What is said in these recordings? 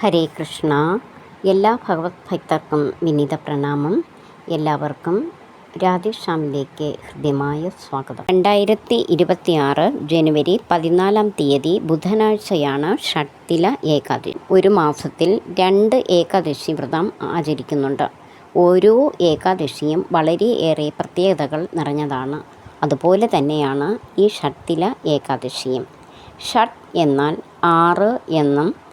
ഹരേ കൃഷ്ണ. എല്ലാ ഭഗവത് ഭക്തർക്കും വിനീത പ്രണാമം. എല്ലാവർക്കും രാധേഷ്യാമിലേക്ക് ഹൃദ്യമായ സ്വാഗതം. രണ്ടായിരത്തി ഇരുപത്തിയാറ് ജനുവരി പതിനാലാം തീയതി ബുധനാഴ്ചയാണ് ഷട്ടില ഏകാദശി. ഒരു മാസത്തിൽ രണ്ട് ഏകാദശി വ്രതം ആചരിക്കുന്നുണ്ട്. ഓരോ ഏകാദശിയും വളരെയേറെ പ്രത്യേകതകൾ നിറഞ്ഞതാണ്. അതുപോലെ തന്നെയാണ് ഈ ഷട്ടില ഏകാദശിയും. ഷട്ട് എന്നാൽ ആറ് എന്നും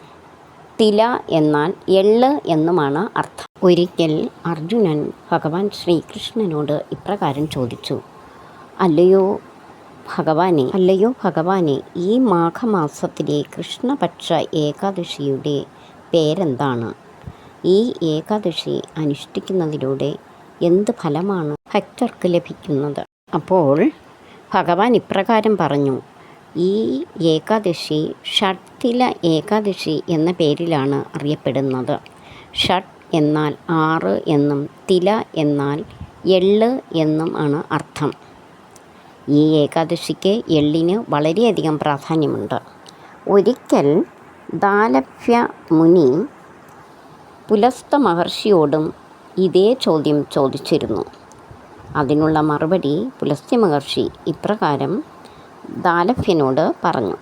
തില എന്നാൽ എള്ള് എന്നുമാണ് അർത്ഥം. ഒരിക്കൽ അർജുനൻ ഭഗവാൻ ശ്രീകൃഷ്ണനോട് ഇപ്രകാരം ചോദിച്ചു. അല്ലയോ ഭഗവാനെ അല്ലയോ ഭഗവാനെ ഈ മാഘമാസത്തിലെ കൃഷ്ണപക്ഷ ഏകാദശിയുടെ പേരെന്താണ്? ഈ ഏകാദശി അനുഷ്ഠിക്കുന്നതിലൂടെ എന്ത് ഫലമാണ് ഭക്തർക്ക് ലഭിക്കുന്നത്? അപ്പോൾ ഭഗവാൻ ഇപ്രകാരം പറഞ്ഞു. ഈ ഏകാദശി ഷട്ടില ഏകാദശി എന്ന പേരിലാണ് അറിയപ്പെടുന്നത്. ഷട്ട് എന്നാൽ ആറ് എന്നും തില എന്നാൽ എള്ള് എന്നും ആണ് അർത്ഥം. ഈ ഏകാദശിക്ക് എള്ളിന് വളരെയധികം പ്രാധാന്യമുണ്ട്. ഒരിക്കൽ ദാലഭ്യ മുനി പുലസ്ത മഹർഷിയോടും ഇതേ ചോദ്യം ചോദിച്ചിരുന്നു. അതിനുള്ള മറുപടി പുലസ്ത്യ മഹർഷി ഇപ്രകാരം ദാലഭ്യനോട് പറഞ്ഞു.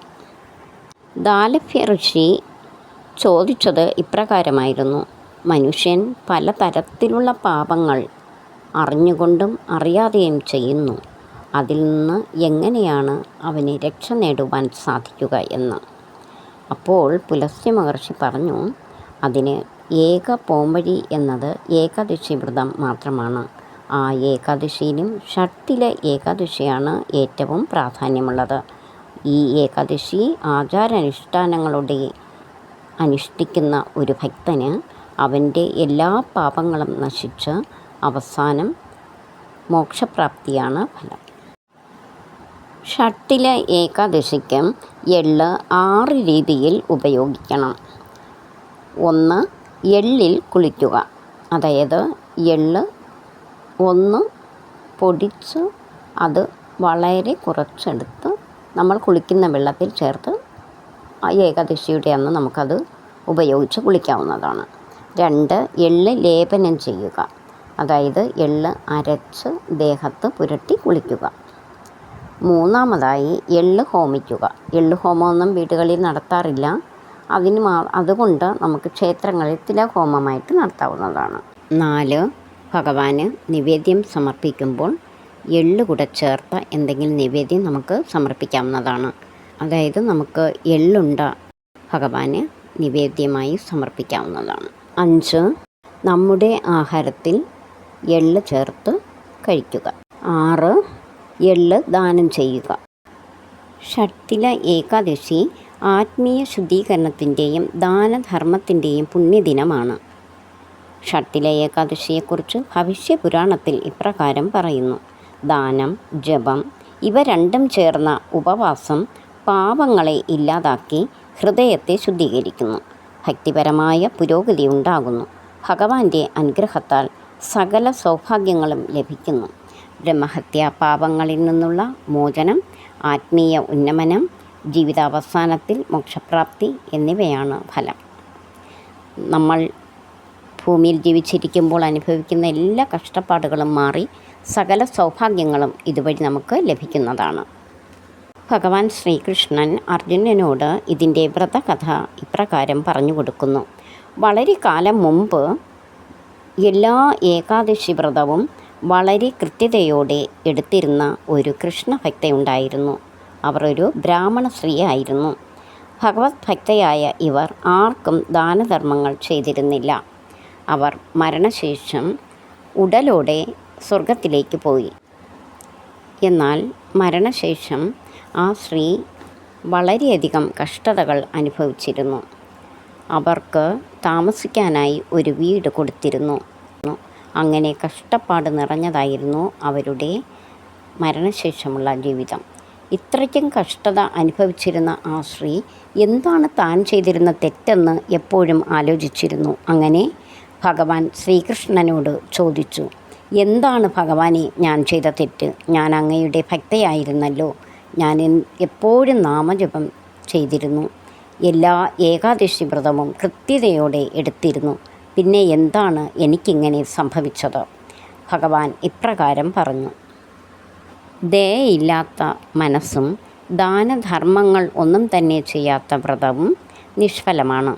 ദാലഫ്യ ഋഷി ചോദിച്ചത് ഇപ്രകാരമായിരുന്നു. മനുഷ്യൻ പലതരത്തിലുള്ള പാപങ്ങൾ അറിഞ്ഞുകൊണ്ടും അറിയാതെയും ചെയ്യുന്നു. അതിൽ നിന്ന് എങ്ങനെയാണ് അവന് രക്ഷ നേടുവാൻ സാധിക്കുക എന്ന്. അപ്പോൾ പുലസ്യ മഹർഷി പറഞ്ഞു അതിന് ഏക പോംവഴി എന്നത് ഏകാദശി വ്രതം മാത്രമാണ്. ആ ഏകാദശിയിലും ഷട്ടിലെ ഏകാദശിയാണ് ഏറ്റവും പ്രാധാന്യമുള്ളത്. ഈ ഏകാദശി ആചാരാനുഷ്ഠാനങ്ങളുടെ അനുഷ്ഠിക്കുന്ന ഒരു ഭക്തന് അവന്റെ എല്ലാ പാപങ്ങളും നശിച്ച് അവസാനം മോക്ഷപ്രാപ്തിയാണ് ഫലം. ഷട്ടിലെ ഏകാദശിക്ക് എള്ള് ആറ് രീതിയിൽ ഉപയോഗിക്കണം. ഒന്ന് എള്ളിൽ കുളിക്കുക. അതായത് എള്ള് ഒന്ന് പൊടിച്ച് അത് വളരെ കുറച്ചെടുത്ത് നമ്മൾ കുളിക്കുന്ന വെള്ളത്തിൽ ചേർത്ത് ആ ഏകാദശിയുടെ അന്ന് നമുക്കത് ഉപയോഗിച്ച് കുളിക്കാവുന്നതാണ്. രണ്ട് എള്ള് ലേപനം ചെയ്യുക. അതായത് എള്ള് അരച്ച് ദേഹത്ത് പുരട്ടി കുളിക്കുക. മൂന്നാമതായി എള്ള് ഹോമിക്കുക. എള്ള് ഹോമമൊന്നും വീടുകളിൽ നടത്താറില്ല. അതിന് മാ അതുകൊണ്ട് നമുക്ക് ക്ഷേത്രങ്ങളിൽ തില ഹോമമായിട്ട് നടത്താവുന്നതാണ്. നാല് ഭഗവാന് നിവേദ്യം സമർപ്പിക്കുമ്പോൾ എള്ള് കൂടെ ചേർത്ത എന്തെങ്കിലും നിവേദ്യം നമുക്ക് സമർപ്പിക്കാവുന്നതാണ്. അതായത് നമുക്ക് എള്ളുണ്ട ഭഗവാന് നിവേദ്യമായി സമർപ്പിക്കാവുന്നതാണ്. അഞ്ച് നമ്മുടെ ആഹാരത്തിൽ എള്ള് ചേർത്ത് കഴിക്കുക. ആറ് എള്ള് ദാനം ചെയ്യുക. ഷട്ടില ഏകാദശി ആത്മീയ ശുദ്ധീകരണത്തിന്റെയും ദാനധർമ്മത്തിന്റെയും പുണ്യദിനമാണ്. ഷട്ടില ഏകാദശിയെക്കുറിച്ച് ഭവിഷ്യപുരാണത്തിൽ ഇപ്രകാരം പറയുന്നു. ദാനം ജപം ഇവ രണ്ടും ചേർന്ന ഉപവാസം പാപങ്ങളെ ഇല്ലാതാക്കി ഹൃദയത്തെ ശുദ്ധീകരിക്കുന്നു. ഭക്തിപരമായ പുരോഗതി ഉണ്ടാകുന്നു. ഭഗവാന്റെ അനുഗ്രഹത്താൽ സകല സൗഭാഗ്യങ്ങളും ലഭിക്കുന്നു. ബ്രഹ്മഹത്യ പാപങ്ങളിൽ നിന്നുള്ള മോചനം ആത്മീയ ഉന്നമനം ജീവിതാവസാനത്തിൽ മോക്ഷപ്രാപ്തി എന്നിവയാണ് ഫലം. നമ്മൾ ഭൂമിയിൽ ജീവിച്ചിരിക്കുമ്പോൾ അനുഭവിക്കുന്ന എല്ലാ കഷ്ടപ്പാടുകളും മാറി സകല സൗഭാഗ്യങ്ങളും ഇതുവഴി നമുക്ക് ലഭിക്കുന്നതാണ്. ഭഗവാൻ ശ്രീകൃഷ്ണൻ അർജുനനോട് ഇതിന്റെ വ്രതകഥ ഇപ്രകാരം പറഞ്ഞു കൊടുക്കുന്നു. വളരെ കാലം മുമ്പ് എല്ലാ ഏകാദശി വ്രതവും വളരെ കൃത്യതയോടെ എടുത്തിരുന്ന ഒരു കൃഷ്ണഭക്തയുണ്ടായിരുന്നു അവർ ഒരു ബ്രാഹ്മണ സ്ത്രീയായിരുന്നു. ഭഗവത് ഭക്തയായ ഇവർ ആർക്കും ദാനധർമ്മങ്ങൾ ചെയ്തിരുന്നില്ല. അവർ മരണശേഷം ഉടലോടെ സ്വർഗത്തിലേക്ക് പോയി. എന്നാൽ മരണശേഷം ആ സ്ത്രീ വളരെയധികം കഷ്ടതകൾ അനുഭവിച്ചിരുന്നു. അവർക്ക് താമസിക്കാനായി ഒരു വീട് കൊടുത്തിരുന്നു. അങ്ങനെ കഷ്ടപ്പാട് നിറഞ്ഞതായിരുന്നു അവരുടെ മരണശേഷമുള്ള ജീവിതം. ഇത്രയ്ക്കും കഷ്ടത അനുഭവിച്ചിരുന്ന ആ സ്ത്രീ എന്താണ് താൻ ചെയ്തിരുന്ന തെറ്റെന്ന് എപ്പോഴും ആലോചിച്ചിരുന്നു. അങ്ങനെ ഭഗവാൻ ശ്രീകൃഷ്ണനോട് ചോദിച്ചു എന്താണ് ഭഗവാനെ ഞാൻ ചെയ്ത തെറ്റ്? ഞാൻ അങ്ങയുടെ ഭക്തയായിരുന്നല്ലോ. ഞാൻ എപ്പോഴും നാമജപം ചെയ്തിരുന്നു. എല്ലാ ഏകാദശി വ്രതവും കൃത്യതയോടെ എടുത്തിരുന്നു. പിന്നെ എന്താണ് എനിക്കിങ്ങനെ സംഭവിച്ചത്? ഭഗവാൻ ഇപ്രകാരം പറഞ്ഞു ദയയില്ലാത്ത മനസ്സും ദാനധർമ്മങ്ങൾ ഒന്നും തന്നെ ചെയ്യാത്ത വ്രതവും നിഷ്ഫലമാണ്.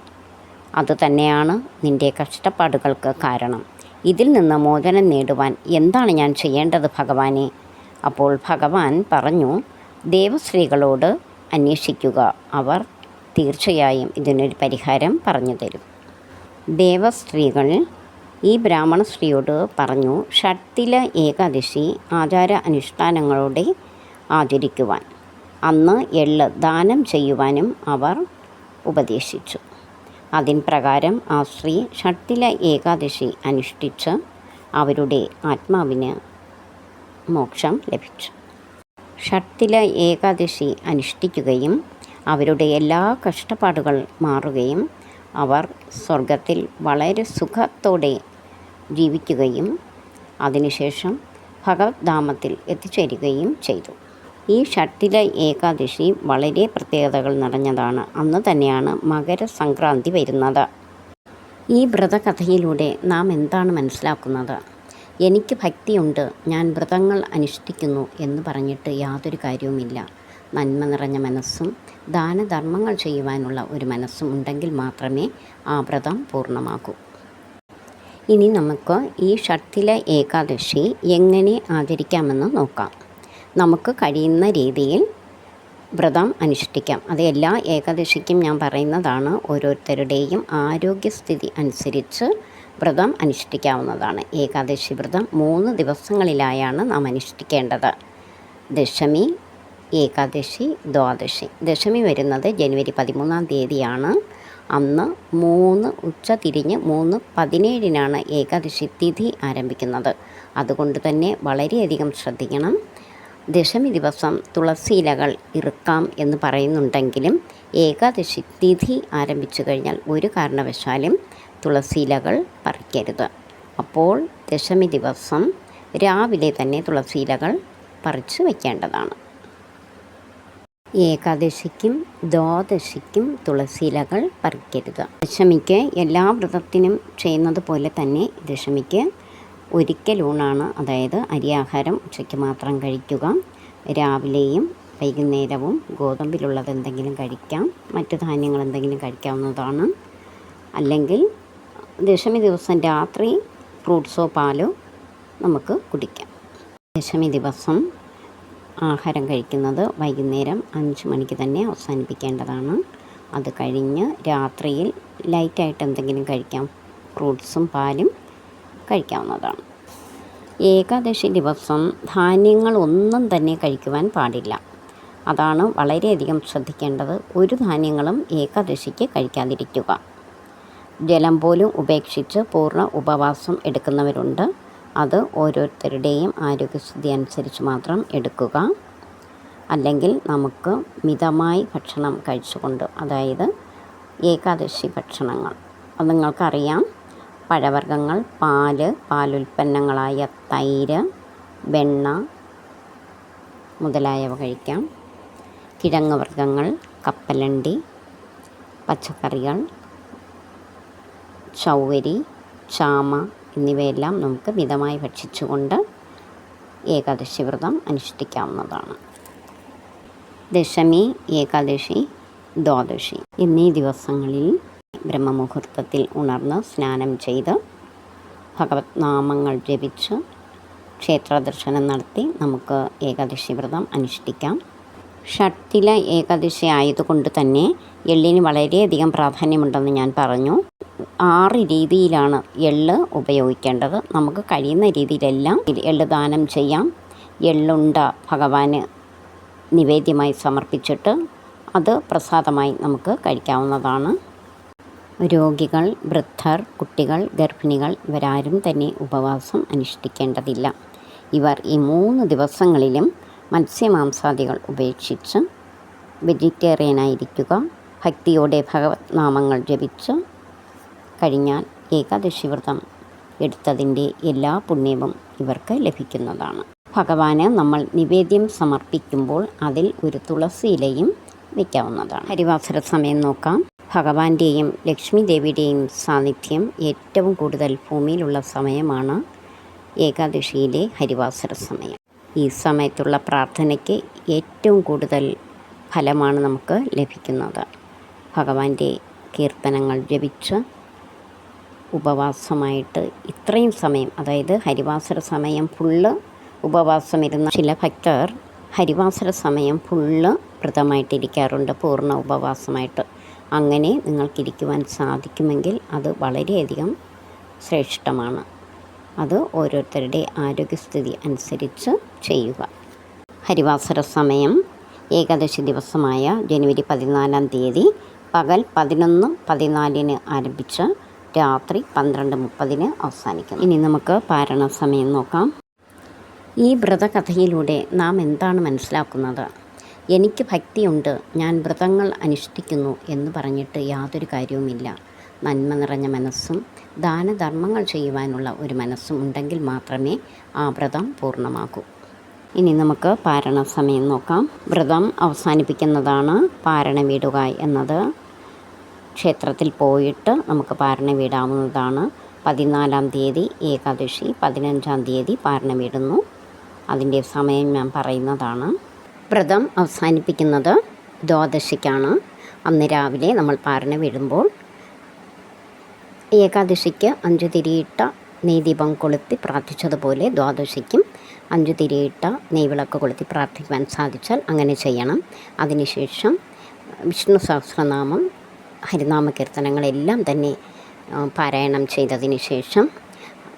അതുതന്നെയാണ് നിന്റെ കഷ്ടപ്പാടുകൾക്ക് കാരണം. ഇതിൽ നിന്ന് മോചനം നേടുവാൻ എന്താണ് ഞാൻ ചെയ്യേണ്ടത് ഭഗവാനെ? അപ്പോൾ ഭഗവാൻ പറഞ്ഞു ദേവസ്ത്രീകളോട് അന്വേഷിക്കുക. അവർ തീർച്ചയായും ഇതിനൊരു പരിഹാരം പറഞ്ഞു തരും. ദേവസ്ത്രീകൾ ഈ ബ്രാഹ്മണ സ്ത്രീയോട് പറഞ്ഞു ഷട്ടില ഏകാദശി ആചാര അനുഷ്ഠാനങ്ങളോടെ ആചരിക്കുവാൻ. അന്ന് എള്ള് ദാനം ചെയ്യുവാനും അവർ ഉപദേശിച്ചു. അതിൻ പ്രകാരം ആ സ്ത്രീ ഷട്ടില ഏകാദശി അനുഷ്ഠിച്ച് അവരുടെ ആത്മാവിന് മോക്ഷം ലഭിച്ചു. ഷട്ടില ഏകാദശി അനുഷ്ഠിക്കുകയും അവരുടെ എല്ലാ കഷ്ടപ്പാടുകൾ മാറുകയും അവർ സ്വർഗത്തിൽ വളരെ സുഖത്തോടെ ജീവിക്കുകയും അതിനുശേഷം ഭഗവത് ധാമത്തിൽ എത്തിച്ചേരുകയും ചെയ്തു. ഈ ഷട്ടില ഏകാദശി വളരെ പ്രത്യേകതകൾ നിറഞ്ഞതാണ്. അന്ന് തന്നെയാണ് മകരസംക്രാന്തി വരുന്നത്. ഈ വ്രതകഥയിലൂടെ നാം എന്താണ് മനസ്സിലാക്കുന്നത്? എനിക്ക് ഭക്തിയുണ്ട് ഞാൻ വ്രതങ്ങൾ അനുഷ്ഠിക്കുന്നു എന്ന് പറഞ്ഞിട്ട് യാതൊരു കാര്യവുമില്ല. നന്മ നിറഞ്ഞ മനസ്സും ദാനധർമ്മങ്ങൾ ചെയ്യുവാനുള്ള ഒരു മനസ്സും ഉണ്ടെങ്കിൽ മാത്രമേ ആ വ്രതം പൂർണമാകൂ ഇനി നമുക്ക് ഈ ഷട്ടില ഏകാദശി എങ്ങനെ ആചരിക്കാമെന്ന് നോക്കാം. നമുക്ക് കഴിയുന്ന രീതിയിൽ വ്രതം അനുഷ്ഠിക്കാം. അത് എല്ലാ ഏകാദശിക്കും ഞാൻ പറയുന്നതാണ്. ഓരോരുത്തരുടെയും ആരോഗ്യസ്ഥിതി അനുസരിച്ച് വ്രതം അനുഷ്ഠിക്കാവുന്നതാണ്. ഏകാദശി വ്രതം മൂന്ന് ദിവസങ്ങളിലായാണ് നാം അനുഷ്ഠിക്കേണ്ടത്. ദശമി ഏകാദശി ദ്വാദശി. ദശമി വരുന്നത് ജനുവരി പതിമൂന്നാം തീയതിയാണ്. അന്ന് മൂന്ന് ഉച്ച തിരിഞ്ഞ് മൂന്ന് പതിനേഴിനാണ് ഏകാദശി തിഥി ആരംഭിക്കുന്നത്. അതുകൊണ്ട് തന്നെ വളരെയധികം ശ്രദ്ധിക്കണം. ദശമി ദിവസം തുളസിയിലകൾ ഇറുക്കാം എന്ന് പറയുന്നുണ്ടെങ്കിലും ഏകാദശി തിഥി ആരംഭിച്ചു കഴിഞ്ഞാൽ ഒരു കാരണവശാലും തുളസിയിലകൾ പറിക്കരുത്. അപ്പോൾ ദശമി ദിവസം രാവിലെ തന്നെ തുളസിയിലകൾ പറിച്ചു വയ്ക്കേണ്ടതാണ്. ഏകാദശിക്കും ദ്വാദശിക്കും തുളസിയിലകൾ പറിക്കരുത്. ദശമിക്ക് എല്ലാ വ്രതത്തിനും ചെയ്യുന്നത് പോലെ തന്നെ ദശമിക്ക് ഒരിക്കൽ ഊണാണ്. അതായത് അരിയാഹാരം ഉച്ചയ്ക്ക് മാത്രം കഴിക്കുക. രാവിലെയും വൈകുന്നേരവും ഗോതമ്പിലുള്ളത് എന്തെങ്കിലും കഴിക്കാം. മറ്റു ധാന്യങ്ങൾ എന്തെങ്കിലും കഴിക്കാവുന്നതാണ്. അല്ലെങ്കിൽ ദശമി ദിവസം രാത്രി ഫ്രൂട്ട്സോ പാലോ നമുക്ക് കുടിക്കാം. ദശമി ദിവസം ആഹാരം കഴിക്കുന്നത് വൈകുന്നേരം അഞ്ച് മണിക്ക് തന്നെ അവസാനിപ്പിക്കേണ്ടതാണ്. അത് കഴിഞ്ഞ് രാത്രിയിൽ ലൈറ്റായിട്ട് എന്തെങ്കിലും കഴിക്കാം. ഫ്രൂട്ട്സും പാലും കഴിക്കാവുന്നതാണ്. ഏകാദശി ദിവസം ധാന്യങ്ങൾ ഒന്നും തന്നെ കഴിക്കുവാൻ പാടില്ല. അതാണ് വളരെയധികം ശ്രദ്ധിക്കേണ്ടത്. ഒരു ധാന്യങ്ങളും ഏകാദശിക്ക് കഴിക്കാതിരിക്കുക. ജലം പോലും ഉപേക്ഷിച്ച് പൂർണ ഉപവാസം എടുക്കുന്നവരുണ്ട്. അത് ഓരോരുത്തരുടെയും ആരോഗ്യസ്ഥിതി അനുസരിച്ച് മാത്രം എടുക്കുക. അല്ലെങ്കിൽ നമുക്ക് മിതമായി ഭക്ഷണം കഴിച്ചുകൊണ്ട് അതായത് ഏകാദശി ഭക്ഷണങ്ങൾ. അത് നിങ്ങൾക്കറിയാം. പഴവർഗങ്ങൾ പാൽ പാലുൽപ്പന്നങ്ങളായ തൈര് വെണ്ണ മുതലായവ കഴിക്കാം. കിഴങ്ങ് വർഗങ്ങൾ കപ്പലണ്ടി പച്ചക്കറികൾ ചൗവരി ചാമ എന്നിവയെല്ലാം നമുക്ക് മിതമായി ഭക്ഷിച്ചുകൊണ്ട് ഏകാദശി വ്രതം അനുഷ്ഠിക്കാവുന്നതാണ്. ദശമി ഏകാദശി ദ്വാദശി എന്നീ ദിവസങ്ങളിൽ ബ്രഹ്മമുഹൂർത്തത്തിൽ ഉണർന്ന് സ്നാനം ചെയ്ത് ഭഗവത് നാമങ്ങൾ ജപിച്ച് ക്ഷേത്ര ദർശനം നടത്തി നമുക്ക് ഏകാദശി വ്രതം അനുഷ്ഠിക്കാം. ഷട്ടില ഏകാദശി ആയതുകൊണ്ട് തന്നെ എള്ളിന് വളരെയധികം പ്രാധാന്യമുണ്ടെന്ന് ഞാൻ പറഞ്ഞു. ആറ് രീതിയിലാണ് എള്ള് ഉപയോഗിക്കേണ്ടത്. നമുക്ക് കഴിയുന്ന രീതിയിലെല്ലാം എള്ള് ദാനം ചെയ്യാം. എള്ളുണ്ട ഭഗവാന് നിവേദ്യമായി സമർപ്പിച്ചിട്ട് അത് പ്രസാദമായി നമുക്ക് കഴിക്കാവുന്നതാണ്. രോഗികൾ വൃദ്ധർ കുട്ടികൾ ഗർഭിണികൾ ഇവരാരും തന്നെ ഉപവാസം അനുഷ്ഠിക്കേണ്ടതില്ല. ഇവർ ഈ മൂന്ന് ദിവസങ്ങളിലും മത്സ്യമാംസാദികൾ ഉപേക്ഷിച്ച് വെജിറ്റേറിയനായിരിക്കുക ഭക്തിയോടെ ഭഗവത് നാമങ്ങൾ ജപിച്ച് കഴിഞ്ഞാൽ ഏകാദശി വ്രതം എടുത്തതിന്റെ എല്ലാ പുണ്യവും ഇവർക്ക് ലഭിക്കുന്നതാണ്. ഭഗവാന് നമ്മൾ നിവേദ്യം സമർപ്പിക്കുമ്പോൾ അതിൽ ഒരു തുളസി ഇലയും വയ്ക്കാവുന്നതാണ്. ഹരിവാസര സമയം നോക്കാം. ഭഗവാന്റെയും ലക്ഷ്മി ദേവിയുടെയും സാന്നിധ്യം ഏറ്റവും കൂടുതൽ ഭൂമിയിലുള്ള സമയമാണ് ഏകാദശിയിലെ ഹരിവാസര സമയം. ഈ സമയത്തുള്ള പ്രാർത്ഥനയ്ക്ക് ഏറ്റവും കൂടുതൽ ഫലമാണ് നമുക്ക് ലഭിക്കുന്നത്. ഭഗവാന്റെ കീർത്തനങ്ങൾ ജപിച്ച് ഉപവാസമായിട്ട് ഇത്രയും സമയം അതായത് ഹരിവാസര സമയം ഫുള്ള് ഉപവാസം ഇരുന്ന ചില ഭക്തർ ഹരിവാസര സമയം ഫുള്ള് വ്രതമായിട്ടിരിക്കാറുണ്ട് പൂർണ ഉപവാസമായിട്ട്. അങ്ങനെ നിങ്ങൾക്കിരിക്കുവാൻ സാധിക്കുമെങ്കിൽ അത് വളരെയധികം ശ്രേഷ്ഠമാണ്. അത് ഓരോരുത്തരുടെ ആരോഗ്യസ്ഥിതി അനുസരിച്ച് ചെയ്യുക. ഹരിവാസര സമയം ഏകാദശി ദിവസമായ ജനുവരി പതിനാലാം തീയതി പകൽ പതിനൊന്ന് പതിനാലിന് ആരംഭിച്ച് രാത്രി പന്ത്രണ്ട് മുപ്പതിന് അവസാനിക്കും. ഇനി നമുക്ക് പാരണ സമയം നോക്കാം. ഈ വ്രതകഥയിലൂടെ നാം എന്താണ് മനസ്സിലാക്കുന്നത്? എനിക്ക് ഭക്തിയുണ്ട് ഞാൻ വ്രതങ്ങൾ അനുഷ്ഠിക്കുന്നു എന്ന് പറഞ്ഞിട്ട് യാതൊരു കാര്യവുമില്ല നന്മ നിറഞ്ഞ മനസ്സും ദാനധർമ്മങ്ങൾ ചെയ്യുവാനുള്ള ഒരു മനസ്സും ഉണ്ടെങ്കിൽ മാത്രമേ ആ വ്രതം പൂർണമാകൂ. ഇനി നമുക്ക് പാരണ സമയം നോക്കാം. വ്രതം അവസാനിപ്പിക്കുന്നതാണ് പാരണ വീടുക എന്നത്. ക്ഷേത്രത്തിൽ പോയിട്ട് നമുക്ക് പാരണ വീടാവുന്നതാണ്. പതിനാലാം തീയതി ഏകാദശി പതിനഞ്ചാം തീയതി പാരണ വീടുന്നു. അതിന്റെ സമയം ഞാൻ പറയുന്നതാണ്. വ്രതം അവസാനിപ്പിക്കുന്നത് ദ്വാദശിക്കാണ്. അന്ന് രാവിലെ നമ്മൾ പാരണ വിടുമ്പോൾ ഏകാദശിക്ക് അഞ്ചു തിരിയിട്ട നെയ്ദീപം കൊളുത്തി പ്രാർത്ഥിച്ചതുപോലെ ദ്വാദശിക്കും അഞ്ചു തിരിയിട്ട നെയ്വിളക്ക് കൊളുത്തി പ്രാർത്ഥിക്കുവാൻ സാധിച്ചാൽ അങ്ങനെ ചെയ്യണം. അതിനുശേഷം വിഷ്ണു സഹസ്രനാമം ഹരിനാമ കീർത്തനങ്ങളെല്ലാം തന്നെ പാരായണം ചെയ്തതിന് ശേഷം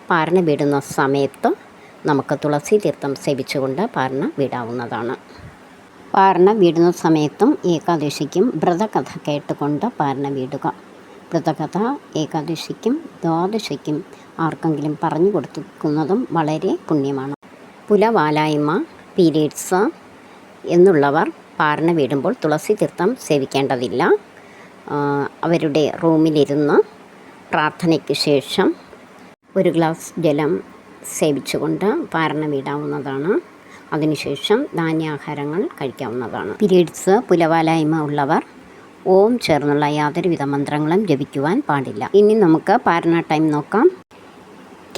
പാരണ വിടുന്ന സമയത്ത് നമുക്ക് തുളസി തീർത്ഥം സേവിച്ചുകൊണ്ട് പാരണ വീടാവുന്നതാണ്. പാരണ വീടുന്ന സമയത്തും ഏകാദശിക്കും വ്രതകഥ കേട്ടുകൊണ്ട് പാർണ വീടുക. വ്രതകഥ ഏകാദശിക്കും ദ്വാദശിക്കും ആർക്കെങ്കിലും പറഞ്ഞു കൊടുക്കുന്നതും വളരെ പുണ്യമാണ്. പുലവാലായ്മ പീരീഡ്സ് എന്നുള്ളവർ പാർണ വീടുമ്പോൾ തുളസി തീർത്ഥം സേവിക്കേണ്ടതില്ല. അവരുടെ റൂമിലിരുന്ന് പ്രാർത്ഥനയ്ക്ക് ശേഷം ഒരു ഗ്ലാസ് ജലം സേവിച്ചുകൊണ്ട് പാരണ വീടാവുന്നതാണ്. അതിനുശേഷം ധാന്യാഹാരങ്ങൾ കഴിക്കാവുന്നതാണ്. പീരീഡ്സ് പുലവാലായ്മ ഉള്ളവർ ഓം ചേർന്നുള്ള യാതൊരുവിധ മന്ത്രങ്ങളും ജപിക്കുവാൻ പാടില്ല. ഇനി നമുക്ക് പാരണ ടൈം നോക്കാം.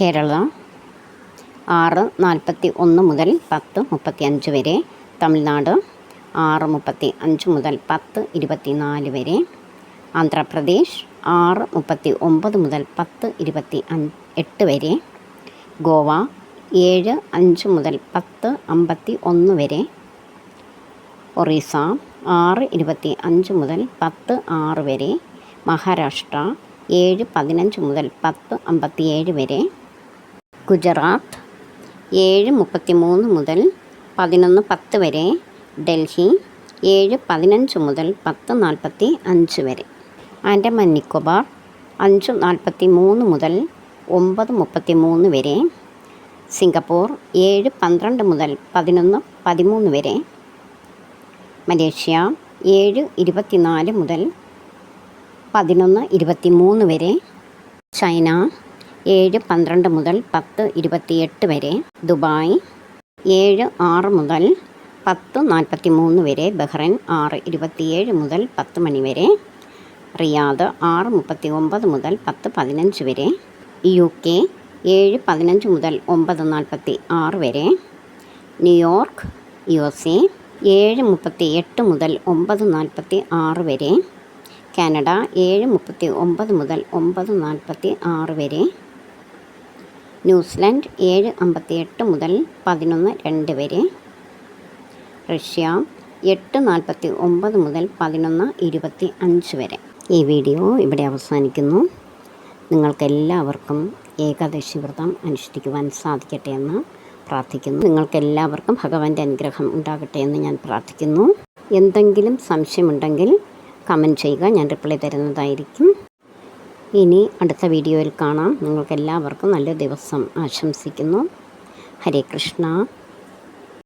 കേരള ആറ് നാൽപ്പത്തി ഒന്ന് മുതൽ പത്ത് മുപ്പത്തി അഞ്ച് വരെ തമിഴ്നാട് ആറ് മുപ്പത്തി അഞ്ച് മുതൽ പത്ത് ഇരുപത്തി നാല് വരെ ആന്ധ്രാപ്രദേശ് ആറ് മുപ്പത്തി ഒമ്പത് മുതൽ പത്ത് ഇരുപത്തി അഞ്ച് എട്ട് വരെ ഗോവ ഏഴ് അഞ്ച് മുതൽ പത്ത് അമ്പത്തി ഒന്ന് വരെ. ഒറീസ ആറ് ഇരുപത്തി അഞ്ച് മുതൽ പത്ത് ആറ് വരെ. മഹാരാഷ്ട്ര ഏഴ് പതിനഞ്ച് മുതൽ പത്ത് അമ്പത്തി ഏഴ് വരെ. ഗുജറാത്ത് ഏഴ് മുപ്പത്തി മൂന്ന് മുതൽ പതിനൊന്ന് പത്ത് വരെ. ഡൽഹി ഏഴ് പതിനഞ്ച് മുതൽ പത്ത് നാൽപ്പത്തി അഞ്ച് വരെ. ആൻഡമാൻ നിക്കോബാർ അഞ്ച് നാൽപ്പത്തി മൂന്ന് മുതൽ ഒമ്പത് മുപ്പത്തി മൂന്ന് വരെ. സിംഗപ്പൂർ ഏഴ് പന്ത്രണ്ട് മുതൽ പതിനൊന്ന് പതിമൂന്ന് വരെ. മലേഷ്യ ഏഴ് ഇരുപത്തിനാല് മുതൽ പതിനൊന്ന് ഇരുപത്തി മൂന്ന് വരെ. ചൈന ഏഴ് പന്ത്രണ്ട് മുതൽ പത്ത് ഇരുപത്തിയെട്ട് വരെ. ദുബായ് ഏഴ് ആറ് മുതൽ പത്ത് നാൽപ്പത്തി മൂന്ന് വരെ. ബഹ്റൈൻ ആറ് ഇരുപത്തിയേഴ് മുതൽ പത്ത് മണി വരെ. റിയാദ് ആറ് മുപ്പത്തി ഒമ്പത് മുതൽ പത്ത് പതിനഞ്ച് വരെ. യു കെ ഏഴ് പതിനഞ്ച് മുതൽ ഒമ്പത് നാൽപ്പത്തി ആറ് വരെ. ന്യൂയോർക്ക് യു എസ് എ ഏഴ് മുപ്പത്തി എട്ട് മുതൽ ഒമ്പത് നാൽപ്പത്തി ആറ് വരെ. കാനഡ ഏഴ് മുപ്പത്തി ഒമ്പത് മുതൽ ഒമ്പത് നാൽപ്പത്തി ആറ് വരെ. ന്യൂസിലൻഡ് ഏഴ് അമ്പത്തി എട്ട് മുതൽ പതിനൊന്ന് രണ്ട് വരെ. റഷ്യ എട്ട് നാൽപ്പത്തി ഒമ്പത് മുതൽ പതിനൊന്ന് ഇരുപത്തി അഞ്ച് വരെ. ഈ വീഡിയോ ഇവിടെ അവസാനിക്കുന്നു. നിങ്ങൾക്കെല്ലാവർക്കും ഏകാദശി വ്രതം അനുഷ്ഠിക്കുവാൻ സാധിക്കട്ടെ എന്ന് പ്രാർത്ഥിക്കുന്നു. നിങ്ങൾക്കെല്ലാവർക്കും ഭഗവാന്റെ അനുഗ്രഹം ഉണ്ടാകട്ടെ എന്ന് ഞാൻ പ്രാർത്ഥിക്കുന്നു. എന്തെങ്കിലും സംശയമുണ്ടെങ്കിൽ കമന്റ് ചെയ്യുക. ഞാൻ റിപ്ലൈ തരുന്നതായിരിക്കും. ഇനി അടുത്ത വീഡിയോയിൽ കാണാം. നിങ്ങൾക്കെല്ലാവർക്കും നല്ല ദിവസം ആശംസിക്കുന്നു. ഹരേ കൃഷ്ണ.